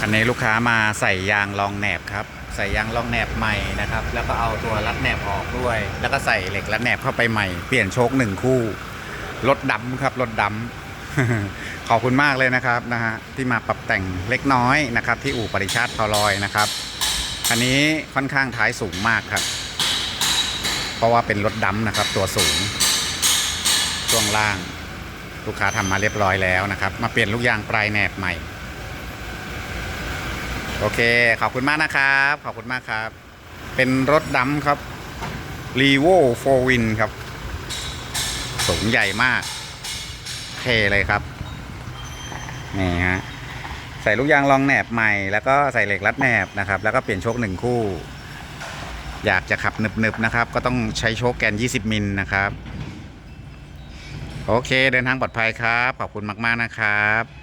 คันนี้ลูกค้ามาใส่ยางรองแหนบครับ ใส่ยางรองแหนบใหม่นะครับ แล้วก็เอาตัวรัดแหนบออกด้วย แล้วก็ใส่เหล็กรัดแหนบเข้าไปใหม่ เปลี่ยนโชคหนึ่งคู่รถดำครับรถดำขอบคุณมากเลยนะครับนะฮะที่มาปรับแต่งเล็กน้อยนะครับ ที่อู่ปริชาติพอลอยนะครับคันนี้ค่อนข้างท้ายสูงมากครับ เพราะว่าเป็นรถดำนะครับ ตัวสูงช่วงล่าง ลูกค้าทำมาเรียบร้อยแล้วนะครับ มาเปลี่ยนลูกยางปลายแหนบใหม่ โอเค ขอบคุณมากนะครับ ขอบคุณมากครับ เป็นรถดำครับ r e v o 4 Win ครับ สูงใหญ่มากเทเลยครับ นี่ฮะ ใส่ลูกยางรองแหนบใหม่ แล้วก็ใส่เหล็กรัดแหนบนะครับ แล้วก็เปลี่ยนโชคหนึ่งคู่ อยากจะขับหนึบๆนะครับ ก็ต้องใช้โชคแกน 20 มิลนะครับ โอเค เดินทางปลอดภัยครับ ขอบคุณมาก ๆ นะครับ